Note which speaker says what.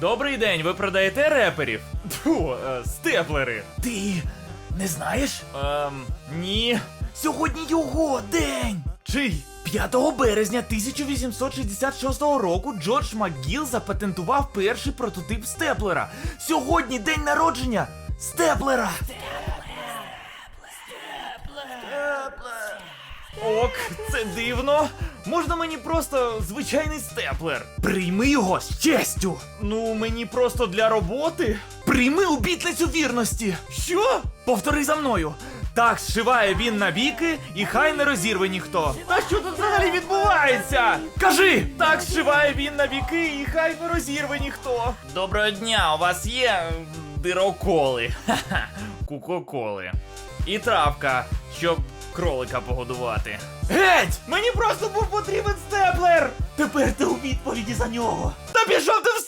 Speaker 1: Добрий день, ви продаєте реперів? Тьфу, е, степлери.
Speaker 2: Ти не знаєш?
Speaker 1: Ем, ні.
Speaker 2: Сьогодні його день!
Speaker 1: Чий?
Speaker 2: 5 березня 1866 року Джордж МакГіл запатентував перший прототип степлера. Сьогодні день народження степлера.
Speaker 1: Ок, це дивно. Можна мені просто звичайний степлер?
Speaker 2: Прийми його з честю.
Speaker 1: Ну, мені просто для роботи.
Speaker 2: Прийми обітницю вірності.
Speaker 1: Що?
Speaker 2: Повтори за мною.
Speaker 1: Так зшиває він навіки, і хай не розірве ніхто. А що тут взагалі відбувається?
Speaker 2: Кажи!
Speaker 1: Так зшиває він навіки, і хай не розірве ніхто. Доброго дня, у вас є дироколи. Ха-ха, кукоколи. І травка, щоб кролика погодувати.
Speaker 2: Геть!
Speaker 1: Мені просто був потрібен степлер!
Speaker 2: Тепер ти у відповіді за нього.
Speaker 1: Та пішов ти в